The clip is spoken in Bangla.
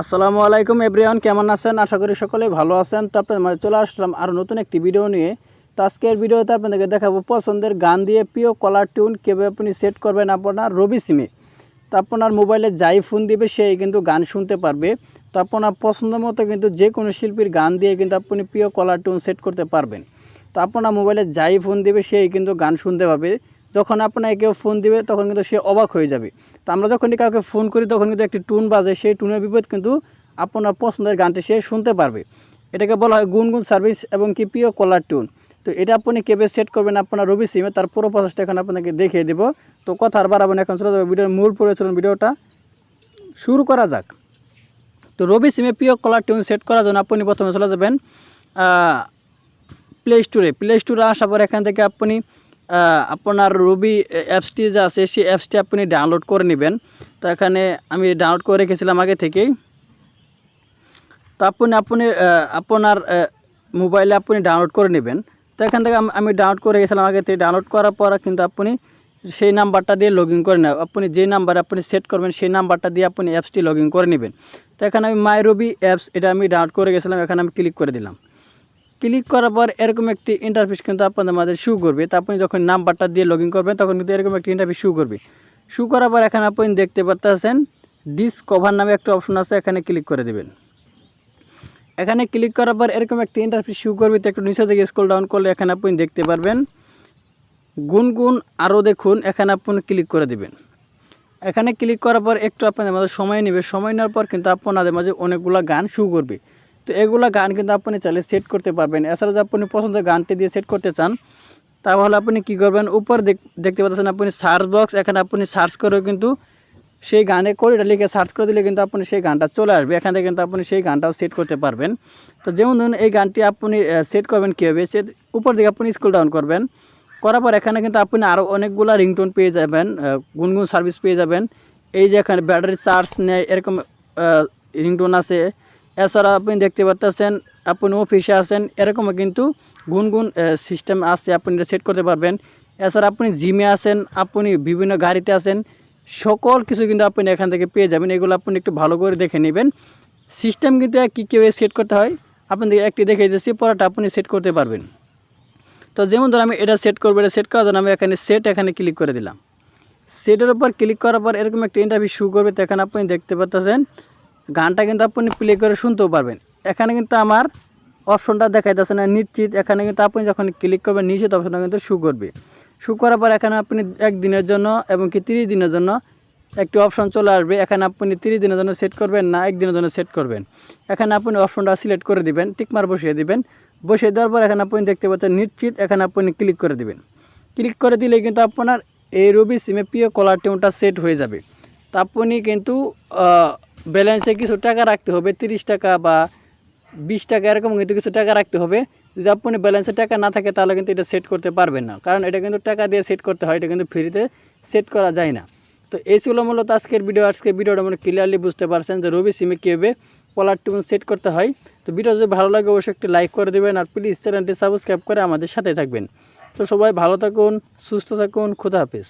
আসসালামু আলাইকুম এভরিওয়ান, কেমন আছেন? আশা করি সকলেই ভালো আছেন। তো আপনার মাঝে চলে আসলাম আরও নতুন একটি ভিডিও নিয়ে। তো আজকের ভিডিওতে আপনাদেরকে দেখাবো পছন্দের গান দিয়ে প্রিয় কলার টিউন কীভাবে আপনি সেট করবেন আপনার রবি সিমে। তো আপনার মোবাইলে যাই ফোন দিবে সেই কিন্তু গান শুনতে পারবে। তো আপনার পছন্দ মতো কিন্তু যে কোনো শিল্পীর গান দিয়ে কিন্তু আপনি প্রিয় কলার টিউন সেট করতে পারবেন। তো আপনার মোবাইলে যাই ফোন দিবে সেই কিন্তু গান শুনতে পাবে। যখন আপনাকে কেউ ফোন দিবে, তখন কিন্তু সে অবাক হয়ে যাবে। তো আমরা যখনই কাউকে ফোন করি, তখন কিন্তু একটি টুন বাজে। সেই টুনের বিপরীত কিন্তু আপনার পছন্দের গানটি সে শুনতে পারবে। এটাকে বলা হয় গুনগুন সার্ভিস এবং কি প্রিয় কলার টুন তো এটা আপনি কেবে সেট করবেন আপনার রবি সিমে, তার পুরো প্রসেসটা এখন আপনাকে দেখিয়ে দেবো। তো কথা আর বাড়াবেন এখন চলে যাবে ভিডিওর মূল পরিচালন ভিডিওটা। শুরু করা যাক। তো রবি সিমে প্রিয় কলার টিউন সেট করার জন্য আপনি প্রথমে চলে যাবেন প্লে স্টোরে প্লে স্টোরে আসার পর এখান থেকে আপনি আপনার রবি অ্যাপসটি যে আছে, সেই অ্যাপসটি আপনি ডাউনলোড করে নেবেন। তো এখানে আমি ডাউনলোড করে রেখেছিলাম আগে থেকেই। তো আপনি আপনি আপনার মোবাইলে আপনি ডাউনলোড করে নেবেন। তো এখান থেকে আমি- ডাউনলোড করে গেছিলাম আগে থেকে। ডাউনলোড করার পর কিন্তু আপনি সেই নাম্বারটা দিয়ে লগ করে নেবেন। আপনি যে নাম্বারে আপনি সেট করবেন, সেই নাম্বারটা দিয়ে আপনি অ্যাপসটি লগ করে নেবেন। তো এখানে আমি মাই রবি অ্যাপস এটা আমি ডাউনলোড করে গেছিলাম এখানে আমি ক্লিক করে দিলাম। ক্লিক করার পর এরকম একটি ইন্টারফেস কিন্তু আপনাদের মাঝে শু করবে। তা আপনি যখন নাম্বারটা দিয়ে লগ ইন করবেন, তখন কিন্তু এরকম একটি ইন্টারফেস শু করবে। শু করার পর এখানে আপনি দেখতে পারতেছেন ডিসকভার নামে একটা অপশন আছে, এখানে ক্লিক করে দেবেন। এখানে ক্লিক করার পর এরকম একটি ইন্টারফেস শু করবে, তো একটু নিচে থেকে স্ক্রল ডাউন করলে এখানে আপনি দেখতে পারবেন। গুনগুন আরও দেখুন, এখানে আপনি ক্লিক করে দেবেন। এখানে ক্লিক করার পর একটু আপনাদের মাঝে সময় নেবে। সময় নেওয়ার পর কিন্তু আপনাদের মাঝে অনেকগুলো গান শু করবে। তো এগুলা গান কিন্তু আপনি চাইলে সেট করতে পারবেন। এছাড়া যদি আপনি পছন্দের গানটি দিয়ে সেট করতে চান, তাহলে আপনি কি করবেন? উপর দেখ- দেখতে পাচ্ছেন আপনি সার্চ বক্স এখানে আপনি সার্চ করেও কিন্তু সেই গানে কোডটা লিখে সার্চ করে দিলে কিন্তু আপনি সেই গানটা চলে আসবে। এখান থেকে কিন্তু আপনি সেই গানটাও সেট করতে পারবেন। তো যেমন ধরুন এই গানটি আপনি সেট করবেন কীভাবে? সে উপর দিকে আপনি স্কুল ডাউন করবেন। করার পর এখানে কিন্তু আপনি আরও অনেকগুলো রিংটোন পেয়ে যাবেন গুনগুন সার্ভিস পেয়ে যাবেন। এই যে এখানে ব্যাটারি চার্জ নেয় এরকম রিংটোন আছে। এছাড়া আপনি দেখতে পারতেছেন, আপনি অফিসে আছেন, এরকমও কিন্তু গুনগুন সিস্টেম আছে, আপনি এটা সেট করতে পারবেন। এছাড়া আপনি জিমে আছেন, আপনি বিভিন্ন গাড়িতে আছেন, সকল কিছু কিন্তু আপনি এখান থেকে পেয়ে যাবেন, এগুলো আপনি একটু ভালো করে দেখে নেবেন। সিস্টেম কিন্তু কী কীভাবে সেট করতে হয়? আপনি একটি দেখে দিচ্ছি, পরেরটা আপনি সেট করতে পারবেন। তো যেমন ধর আমি এটা সেট করব, এটা সেট করার জন্য আমি এখানে সেট এখানে ক্লিক করে দিলাম। সেটের উপর ক্লিক করার পর এরকম একটা ইন্টারভিউ শুরু করবে, তো এখানে আপনি দেখতে পাচ্ছেন গানটা কিন্তু আপনি প্লে করে শুনতেও পারবেন। এখানে কিন্তু আমার অপশনটা দেখাইতেছে না, নিশ্চিত। এখানে কিন্তু আপনি যখন ক্লিক করবেন, নিশ্চিত অপশনটা কিন্তু শু করবে। শু করার পর এখানে আপনি একদিনের জন্য এবং কি তিরিশ দিনের জন্য একটি অপশন চলে আসবে। এখানে আপনি তিরিশ দিনের জন্য সেট করবেন না একদিনের জন্য সেট করবেন। এখানে আপনি অপশনটা সিলেক্ট করে দিবেন টিকমার বসিয়ে দিবেন। বসিয়ে দেওয়ার পর এখানে আপনি দেখতে পাচ্ছেন, নিশ্চিত এখানে আপনি ক্লিক করে দিবেন। ক্লিক করে দিলে কিন্তু আপনার এই রবি সিমে প্রিয় কলার টিউনটা সেট হয়ে যাবে। তা আপনি কিন্তু ব্যালেন্সে কিছু টাকা রাখতে হবে, তিরিশ টাকা বা বিশ টাকা এরকম কিন্তু কিছু টাকা রাখতে হবে। যদি আপনি ব্যালেন্সে টাকা না থাকে তাহলে কিন্তু এটা সেট করতে পারবেন না। কারণ এটা কিন্তু টাকা দিয়ে সেট করতে হয়, এটা কিন্তু ফ্রিতে সেট করা যায় না। তো এই ছিল মূলত আজকের ভিডিও আজকের ভিডিওটা মানে ক্লিয়ারলি বুঝতে পারছেন যে রবি সিমে কীভাবে কলার টিউন সেট করতে হয়। তো ভিডিও যদি ভালো লাগে অবশ্যই একটি লাইক করে দেবেন আর প্লিজ চ্যানেলটি সাবস্ক্রাইব করে আমাদের সাথে থাকবেন। তো সবাই ভালো থাকুন, সুস্থ থাকুন, খুদা হাফিজ।